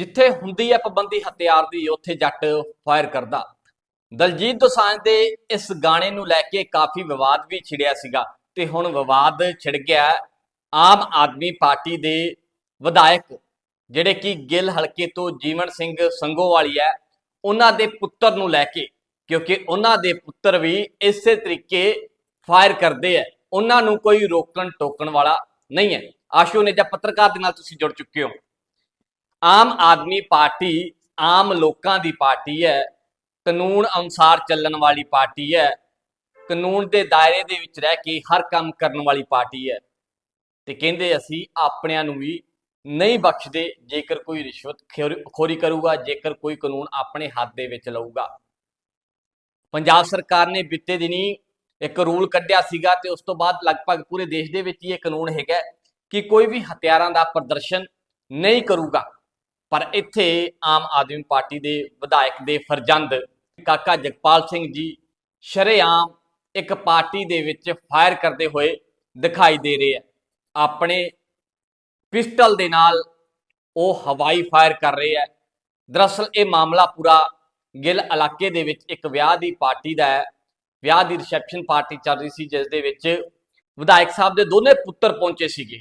ਜਿੱਥੇ ਹੁੰਦੀ ਹੈ ਪਾਬੰਦੀ ਹਥਿਆਰ ਦੀ, ਉੱਥੇ ਜੱਟ ਫਾਇਰ ਕਰਦਾ। ਦਲਜੀਤ ਦੋਸਾਂਝ ਦੇ ਇਸ ਗਾਣੇ ਨੂੰ ਲੈ ਕੇ ਕਾਫੀ ਵਿਵਾਦ ਵੀ ਛਿੜਿਆ ਸੀਗਾ ਤੇ ਹੁਣ ਵਿਵਾਦ ਛਿੜ ਗਿਆ ਆਮ ਆਦਮੀ ਪਾਰਟੀ ਦੇ ਵਿਧਾਇਕ, ਜਿਹੜੇ ਕਿ ਗਿੱਲ ਹਲਕੇ ਤੋਂ ਜੀਵਨ ਸਿੰਘ ਸੰਗੋਵਾਲੀ ਹੈ, ਉਹਨਾਂ ਦੇ ਪੁੱਤਰ ਨੂੰ ਲੈ ਕੇ, ਕਿਉਂਕਿ ਉਹਨਾਂ ਦੇ ਪੁੱਤਰ ਵੀ ਇਸੇ ਤਰੀਕੇ ਫਾਇਰ ਕਰਦੇ ਆ ਉਹਨਾਂ ਨੂੰ ਕੋਈ ਰੋਕਣ ਟੋਕਣ ਵਾਲਾ ਨਹੀਂ ਹੈ। ਆਸ਼ੂ ਨੇ ਜਾਂ ਪੱਤਰਕਾਰ ਦੇ ਨਾਲ ਤੁਸੀਂ ਜੁੜ ਚੁੱਕੇ ਹੋ। ਆਮ ਆਦਮੀ ਪਾਰਟੀ ਆਮ ਲੋਕਾਂ ਦੀ ਪਾਰਟੀ ਹੈ, ਕਾਨੂੰਨ ਅਨੁਸਾਰ ਚੱਲਣ ਵਾਲੀ ਪਾਰਟੀ ਹੈ, ਕਾਨੂੰਨ ਦੇ ਦਾਇਰੇ ਦੇ ਵਿੱਚ ਰਹਿ ਕੇ ਹਰ ਕੰਮ ਕਰਨ ਵਾਲੀ ਪਾਰਟੀ ਹੈ। ਤੇ ਕਹਿੰਦੇ ਅਸੀਂ ਆਪਣਿਆਂ ਨੂੰ ਵੀ ਨਹੀਂ ਬਖਸ਼ਦੇ, ਜੇਕਰ ਕੋਈ ਰਿਸ਼ਵਤ ਖੋਰੀ- ਖੋਰੀ ਕਰੂਗਾ, ਜੇਕਰ ਕੋਈ ਕਾਨੂੰਨ ਆਪਣੇ ਹੱਥ ਦੇ ਵਿੱਚ ਲਊਗਾ। ਪੰਜਾਬ ਸਰਕਾਰ ਨੇ ਬੀਤੇ ਦਿਨੀ ਇੱਕ ਰੂਲ ਕੱਢਿਆ ਸੀਗਾ ਤੇ ਉਸ ਤੋਂ ਬਾਅਦ ਲਗਭਗ ਪੂਰੇ ਦੇਸ਼ ਦੇ ਵਿੱਚ ਇਹ ਕਾਨੂੰਨ ਹੈਗਾ ਕਿ ਕੋਈ ਵੀ ਹਥਿਆਰਾਂ ਦਾ ਪ੍ਰਦਰਸ਼ਨ ਨਹੀਂ ਕਰੂਗਾ। ਪਰ ਇੱਥੇ ਆਮ ਆਦਮੀ ਪਾਰਟੀ ਦੇ ਵਿਧਾਇਕ ਦੇ ਫਰਜ਼ੰਦ ਕਾਕਾ ਜਗਪਾਲ ਸਿੰਘ ਜੀ ਸ਼ਰੇਆਮ ਇੱਕ ਪਾਰਟੀ ਦੇ ਵਿੱਚ ਫਾਇਰ ਕਰਦੇ ਹੋਏ ਦਿਖਾਈ ਦੇ ਰਹੇ ਆ। ਆਪਣੇ ਪਿਸਟਲ ਦੇ ਨਾਲ ਉਹ ਹਵਾਈ ਫਾਇਰ ਕਰ ਰਹੇ ਆ। ਦਰਅਸਲ ਇਹ ਮਾਮਲਾ ਪੂਰਾ ਗਿੱਲ ਇਲਾਕੇ ਦੇ ਵਿੱਚ ਇੱਕ ਵਿਆਹ ਦੀ ਪਾਰਟੀ ਦਾ ਹੈ। ਵਿਆਹ ਦੀ ਰਿਸੈਪਸ਼ਨ ਪਾਰਟੀ ਚੱਲ ਰਹੀ ਸੀ, ਜਿਸ ਦੇ ਵਿੱਚ ਵਿਧਾਇਕ ਸਾਹਿਬ ਦੇ ਦੋਨੇ ਪੁੱਤਰ ਪਹੁੰਚੇ ਸੀਗੇ।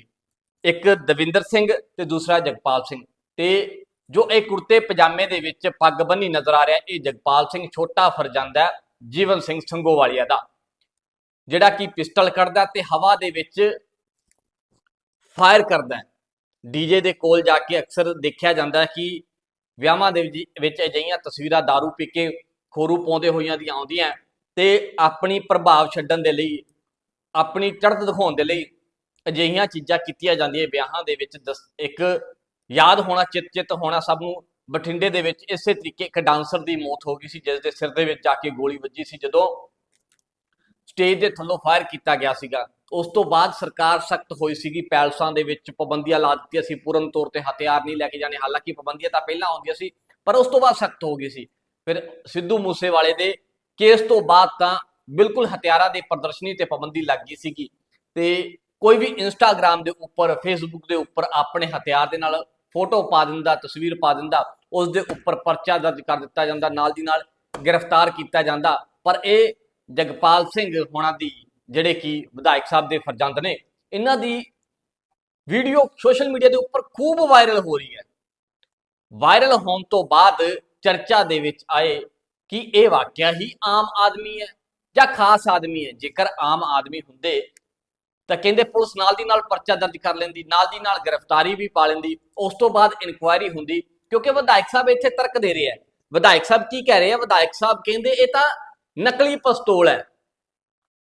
ਇੱਕ ਦਵਿੰਦਰ ਸਿੰਘ ਤੇ ਦੂਸਰਾ ਜਗਪਾਲ ਸਿੰਘ। ਤੇ ਜੋ ਇਹ ਕੁੜਤੇ ਪਜਾਮੇ ਦੇ ਵਿੱਚ ਪੱਗ ਬੰਨੀ ਨਜ਼ਰ ਆ ਰਿਹਾ, ਇਹ ਜਗਪਾਲ ਸਿੰਘ ਛੋਟਾ ਫਰਜ਼ੰਦ ਜੀਵਨ ਸਿੰਘ ਸੰਗੋਵਾਲੀਆ ਦਾ, ਜਿਹੜਾ ਕਿ ਪਿਸਟਲ ਕੱਢਦਾ ਤੇ ਹਵਾ ਦੇ ਵਿੱਚ ਫਾਇਰ ਕਰਦਾ ਡੀਜੇ ਦੇ ਕੋਲ ਜਾ ਕੇ ਅਕਸਰ ਦੇਖਿਆ ਜਾਂਦਾ ਹੈ ਕਿ ਵਿਆਹਾਂ ਦੇ ਵਿੱਚ- ਵਿੱਚ ਅਜਿਹੀਆਂ ਤਸਵੀਰਾਂ दारू ਪੀ ਕੇ ਖੋਰੂ ਪਾਉਂਦੇ ਹੋਈਆਂ ਦੀਆਂ ਆਉਂਦੀਆਂ ਤੇ ਆਪਣੀ ਪ੍ਰਭਾਵ ਛੱਡਣ ਦੇ ਲਈ, ਆਪਣੀ ਚੜ੍ਹਤ ਦਿਖਾਉਣ ਦੇ ਲਈ ਅਜਿਹੀਆਂ ਚੀਜ਼ਾਂ ਕੀਤੀਆਂ ਜਾਂਦੀਆਂ ਵਿਆਹਾਂ ਦੇ ਵਿੱਚ, ਦਸ- ਇੱਕ ਯਾਦ ਹੋਣਾ, ਚਿਤ ਚਿਤ ਹੋਣਾ ਸਭ ਨੂੰ ਬਠਿੰਡੇ ਦੇ ਵਿੱਚ ਇਸੇ ਤਰੀਕੇ ਇੱਕ ਡਾਂਸਰ ਦੀ ਮੌਤ ਹੋ ਗਈ ਸੀ, ਜਿਸ ਦੇ ਸਿਰ ਦੇ ਵਿੱਚ ਜਾ ਕੇ ਗੋਲੀ ਵੱਜੀ ਸੀ, ਜਦੋਂ ਸਟੇਜ ਦੇ ਥੱਲੋਂ ਫਾਇਰ ਕੀਤਾ ਗਿਆ ਸੀਗਾ। ਉਸ ਤੋਂ ਬਾਅਦ ਸਰਕਾਰ ਸਖਤ ਹੋਈ ਸੀਗੀ, ਪੈਲਸਾਂ ਦੇ ਵਿੱਚ ਪਾਬੰਦੀਆਂ ਲਾ ਦਿੱਤੀਆਂ ਸੀ, ਪੂਰਨ ਤੌਰ ਤੇ ਹਥਿਆਰ ਨਹੀਂ ਲੈ ਕੇ ਜਾਣੇ। ਹਾਲਾਂਕਿ ਪਾਬੰਦੀਆਂ ਤਾਂ ਪਹਿਲਾਂ ਆਉਂਦੀਆਂ ਸੀ, ਪਰ ਉਸ ਤੋਂ ਬਾਅਦ ਸਖਤ ਹੋ ਗਈ ਸੀ। ਫਿਰ ਸਿੱਧੂ ਮੂਸੇਵਾਲੇ ਦੇ ਕੇਸ ਤੋਂ ਬਾਅਦ ਤਾਂ ਬਿਲਕੁਲ ਹਥਿਆਰਾਂ ਦੇ ਪ੍ਰਦਰਸ਼ਨੀ ਤੇ ਪਾਬੰਦੀ ਲੱਗ ਗਈ ਸੀਗੀ। ਤੇ ਕੋਈ ਵੀ ਇੰਸਟਾਗ੍ਰam ਦੇ ਉੱਪਰ ਫੇਸਬੁੱਕ ਦੇ ਉੱਪਰ ਆਪਣੇ ਹਥਿਆਰ ਦੇ ਨਾਲ ਫੋਟੋ ਪਾ ਦਿੰਦਾ, ਤਸਵੀਰ ਪਾ ਦਿੰਦਾ ਉਸ ਦੇ ਉੱਪਰ ਪਰਚਾ ਦਰਜ ਕਰ ਦਿੱਤਾ ਜਾਂਦਾ, ਨਾਲ ਦੀ ਨਾਲ ਗ੍ਰਿਫਤਾਰ ਕੀਤਾ ਜਾਂਦਾ। ਪਰ ਇਹ ਜਗਪਾਲ ਸਿੰਘ ਹੋਣਾ ਦੀ ਜਿਹੜੇ ਕਿ ਵਿਧਾਇਕ ਸਾਹਿਬ ਦੇ ਫਰਜ਼ੰਦ ਨੇ, ਇਹਨਾਂ ਦੀ ਵੀਡੀਓ ਸੋਸ਼ਲ ਮੀਡੀਆ ਦੇ ਉੱਪਰ ਖੂਬ ਵਾਇਰਲ ਹੋ ਰਹੀ ਹੈ। ਵਾਇਰਲ ਹੋਣ ਤੋਂ ਬਾਅਦ ਚਰਚਾ ਦੇ ਵਿੱਚ ਆਏ ਕਿ ਇਹ ਵਾਕਿਆ ਹੀ ਆਮ ਆਦਮੀ ਹੈ ਜਾਂ ਖਾਸ ਆਦਮੀ ਹੈ। ਜੇਕਰ ਆਮ ਆਦਮੀ ਹੁੰਦੇ ਤਾਂ ਕਹਿੰਦੇ ਪੁਲਿਸ ਨਾਲ ਦੀ ਨਾਲ ਪਰਚਾ ਦਰਜ ਕਰ ਲੈਂਦੀ, ਨਾਲ ਦੀ ਨਾਲ ਗ੍ਰਿਫਤਾਰੀ ਵੀ ਪਾ ਲੈਂਦੀ, ਉਸ ਤੋਂ ਬਾਅਦ ਇਨਕੁਆਇਰੀ ਹੁੰਦੀ, ਕਿਉਂਕਿ ਵਿਧਾਇਕ ਸਾਹਿਬ ਇੱਥੇ ਤਰਕ ਦੇ ਰਹੇ ਆ। ਵਿਧਾਇਕ ਸਾਹਿਬ ਕੀ ਕਹਿ ਰਹੇ ਆ? ਵਿਧਾਇਕ ਸਾਹਿਬ ਕਹਿੰਦੇ ਇਹ ਤਾਂ ਨਕਲੀ ਪਿਸਤੌਲ ਹੈ।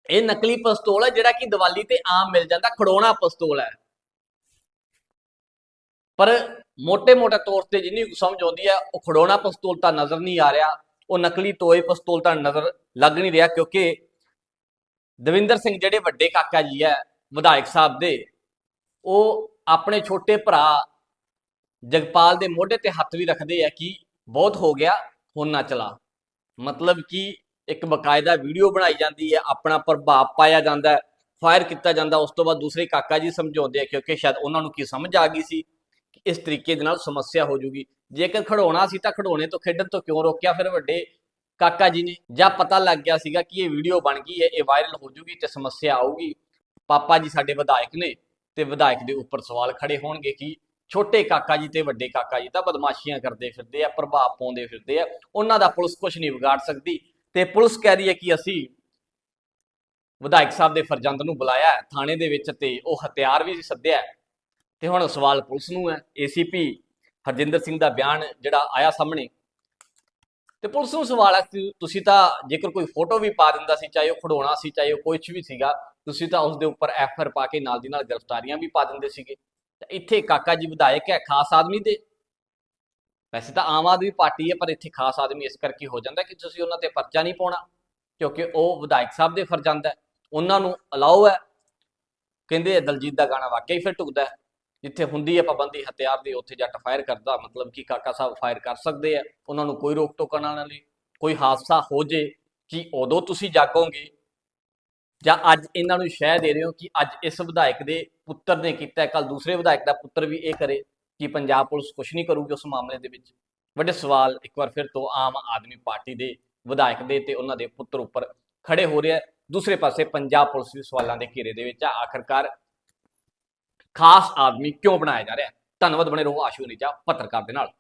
ਇਹ ਨਕਲੀ ਪਿਸਤੌਲ ਹੈ ਜਿਹੜਾ ਕਿ ਦੀਵਾਲੀ ਤੇ ਆਮ ਮਿਲ ਜਾਂਦਾ ਖੜੋਣਾ ਪਿਸਤੌਲ ਹੈ। ਪਰ ਮੋٹے-ਮੋٹੇ ਤੌਰ ਤੇ ਜਿੰਨੀ ਸਮਝ ਆਉਂਦੀ ਹੈ, ਉਹ ਖੜੋਣਾ ਪਿਸਤੌਲ ਤਾਂ ਨਜ਼ਰ ਨਹੀਂ ਆ ਰਿਹਾ, ਉਹ ਨਕਲੀ ਤੋਏ ਪਿਸਤੌਲ ਤਾਂ ਨਜ਼ਰ ਲੱਗ ਨਹੀਂ ਰਿਹਾ, ਕਿਉਂਕਿ ਦਵਿੰਦਰ ਸਿੰਘ ਜਿਹੜੇ ਵੱਡੇ ਕਾਕਾ ਜੀ ਹੈ ਵਿਧਾਇਕ ਸਾਹਿਬ ਦੇ, ਉਹ ਆਪਣੇ ਛੋਟੇ ਭਰਾ ਜਗਪਾਲ ਦੇ ਮੋਢੇ ਤੇ ਹੱਥ ਵੀ ਰੱਖਦੇ ਆ ਕਿ ਬਹੁਤ ਹੋ ਗਿਆ, ਹੁਣ ਨਾ ਚਲਾ। ਮਤਲਬ ਕਿ ਇੱਕ ਬਕਾਇਦਾ ਵੀਡੀਓ ਬਣਾਈ ਜਾਂਦੀ ਹੈ, ਆਪਣਾ ਪ੍ਰਭਾਵ ਪਾਇਆ ਜਾਂਦਾ ਫਾਇਰ ਕੀਤਾ ਜਾਂਦਾ, ਉਸ ਤੋਂ ਬਾਅਦ ਦੂਸਰੇ ਕਾਕਾ ਜੀ ਸਮਝਾਉਂਦੇ ਆ ਕਿਉਂਕਿ ਸ਼ਾਇਦ ਉਹਨਾਂ ਨੂੰ ਕੀ ਸਮਝ ਆ ਗਈ ਸੀ ਕਿ ਇਸ ਤਰੀਕੇ ਦੇ ਨਾਲ ਸਮੱਸਿਆ ਹੋ ਜੂਗੀ। ਜੇਕਰ ਖੜਾਉਣਾ ਸੀ ਤਾਂ ਖੜਾਉਣੇ ਤੋਂ ਖੇਡਣ ਤੋਂ ਕਿਉਂ ਰੋਕਿਆ? ਫਿਰ ਵੱਡੇ ਕਾਕਾ ਜੀ ਨੇ, ਜਾਂ ਪਤਾ ਲੱਗ ਗਿਆ ਸੀਗਾ ਕਿ ਇਹ ਵੀਡੀਓ ਬਣ ਗਈ ਹੈ, ਇਹ ਵਾਇਰਲ ਹੋ ਜੂਗੀ ਤੇ ਸਮੱਸਿਆ ਆਊਗੀ। ਪਾਪਾ ਜੀ ਸਾਡੇ ਵਿਧਾਇਕ ਨੇ ਤੇ ਵਿਧਾਇਕ ਦੇ ਉੱਪਰ ਸਵਾਲ ਖੜੇ ਹੋਣਗੇ ਕਿ ਛੋਟੇ ਕਾਕਾ ਜੀ ਤੇ ਵੱਡੇ ਕਾਕਾ ਜੀ ਤਾਂ ਬਦਮਾਸ਼ੀਆਂ ਕਰਦੇ ਫਿਰਦੇ ਆ, ਪ੍ਰਭਾਵ ਪਾਉਂਦੇ ਫਿਰਦੇ ਆ, ਉਹਨਾਂ ਦਾ ਪੁਲਿਸ ਕੁਝ ਨਹੀਂ ਵਿਗਾੜ ਸਕਦੀ ਤੇ ਪੁਲਿਸ ਕਹਿ ਰਹੀ ਹੈ ਕਿ ਅਸੀਂ ਵਿਧਾਇਕ ਸਾਹਿਬ ਦੇ ਫਰਜ਼ੰਦ ਨੂੰ ਬੁਲਾਇਆ ਥਾਣੇ ਦੇ ਵਿੱਚ ਤੇ ਉਹ ਹਥਿਆਰ ਵੀ ਸੱਦਿਆ ਤੇ ਹੁਣ ਸਵਾਲ ਪੁਲਿਸ ਨੂੰ ਹੈ, ਏਸੀਪੀ ਹਰਜਿੰਦਰ ਸਿੰਘ ਦਾ ਬਿਆਨ ਜਿਹੜਾ ਆਇਆ ਸਾਹਮਣੇ। ਤੇ ਪੁਲਿਸ ਨੂੰ ਸਵਾਲ ਹੈ, ਤੁਸੀਂ ਤਾਂ ਜੇਕਰ ਕੋਈ ਫੋਟੋ ਵੀ ਪਾ ਦਿੰਦਾ ਸੀ, ਚਾਹੇ ਉਹ ਖੜੋਣਾ ਸੀ, ਚਾਹੇ ਉਹ ਕੁਝ ਵੀ ਸੀਗਾ ਤੁਸੀਂ ਤਾਂ ਉਸ ਦੇ ਉੱਪਰ ਐਫਆਰ ਪਾ ਕੇ ਨਾਲ ਦੀ ਨਾਲ ਗ੍ਰਿਫਤਾਰੀਆਂ ਵੀ ਪਾ ਦਿੰਦੇ ਸੀਗੇ। ਤਾਂ ਇੱਥੇ ਕਾਕਾ ਜੀ ਵਿਧਾਇਕ ਹੈ, ਖਾਸ ਆਦਮੀ ਦੇ। ਵੈਸੇ ਤਾਂ ਆਮ ਆਦਮੀ ਪਾਰਟੀ ਹੈ, ਪਰ ਇੱਥੇ ਖਾਸ ਆਦਮੀ ਇਸ ਕਰਕੇ ਹੋ ਜਾਂਦਾ ਕਿ ਤੁਸੀਂ ਉਹਨਾਂ ਤੇ ਪਰਚਾ ਨਹੀਂ ਪਾਉਣਾ, ਕਿਉਂਕਿ ਉਹ ਵਿਧਾਇਕ ਸਾਹਿਬ ਦੇ ਫਰਜ਼ੰਦ ਹੈ। ਉਹਨਾਂ ਨੂੰ ਅਲਾਉ ਹੈ। ਕਹਿੰਦੇ ਦਲਜੀਤ ਦਾ ਗਾਣਾ ਵਾਕਿਆ ਹੀ ਫਿਰ ਟੁਕਦਾ ਜਿੱਥੇ ਹੁੰਦੀ ਹੈ ਪਾਬੰਦੀ, ਹਥਿਆਰ ਦੀ ਉੱਥੇ ਜੱਟ ਫਾਇਰ ਕਰਦਾ, ਮਤਲਬ ਕਿ ਕਾਕਾ ਸਾਹਿਬ ਫਾਇਰ ਕਰ ਸਕਦੇ ਆ। ਉਹਨਾਂ ਨੂੰ ਕੋਈ ਰੋਕ ਟੋਕਣ ਵਾਲਾ, ਕੋਈ ਹਾਦਸਾ ਹੋ ਜੇ, ਕਿ ਉਦੋਂ ਤੁਸੀਂ ਜਾਗੋਗੇ? ਜਾਂ ਅੱਜ ਇਹਨਾਂ ਨੂੰ ਸ਼ਹਿ ਦੇ ਰਹੇ ਹੋ ਕਿ ਅੱਜ ਇਸ ਵਿਧਾਇਕ ਦੇ ਪੁੱਤਰ ਨੇ ਕੀਤਾ ਕੱਲ ਦੂਸਰੇ ਵਿਧਾਇਕ ਦਾ ਪੁੱਤਰ ਵੀ ਇਹ ਕਰੇ ਕਿ ਪੰਜਾਬ ਪੁਲਿਸ ਕੁਝ ਨਹੀਂ ਕਰੂਗੀ ਉਸ ਮਾਮਲੇ ਦੇ ਵਿੱਚ। ਵੱਡੇ ਸਵਾਲ ਇੱਕ ਵਾਰ ਫਿਰ ਤੋਂ ਆਮ ਆਦਮੀ ਪਾਰਟੀ ਦੇ ਵਿਧਾਇਕ ਦੇ ਤੇ ਉਹਨਾਂ ਦੇ ਪੁੱਤਰ ਉੱਪਰ ਖੜੇ ਹੋ ਰਿਹਾ ਹੈ। ਦੂਸਰੇ ਪਾਸੇ ਪੰਜਾਬ ਪੁਲਿਸ ਵੀ ਸਵਾਲਾਂ ਦੇ ਘੇਰੇ ਦੇ ਵਿੱਚ ਆ। ਆਖਰਕਾਰ ਖਾਸ ਆਦਮੀ ਕਿਉਂ ਬਣਾਇਆ ਜਾ ਰਿਹਾ ਧੰਨਵਾਦ, ਬਣੇ ਰਹੋ ਆਸ਼ੂ ਨੀਜਾ ਪੱਤਰਕਾਰ ਦੇ ਨਾਲ।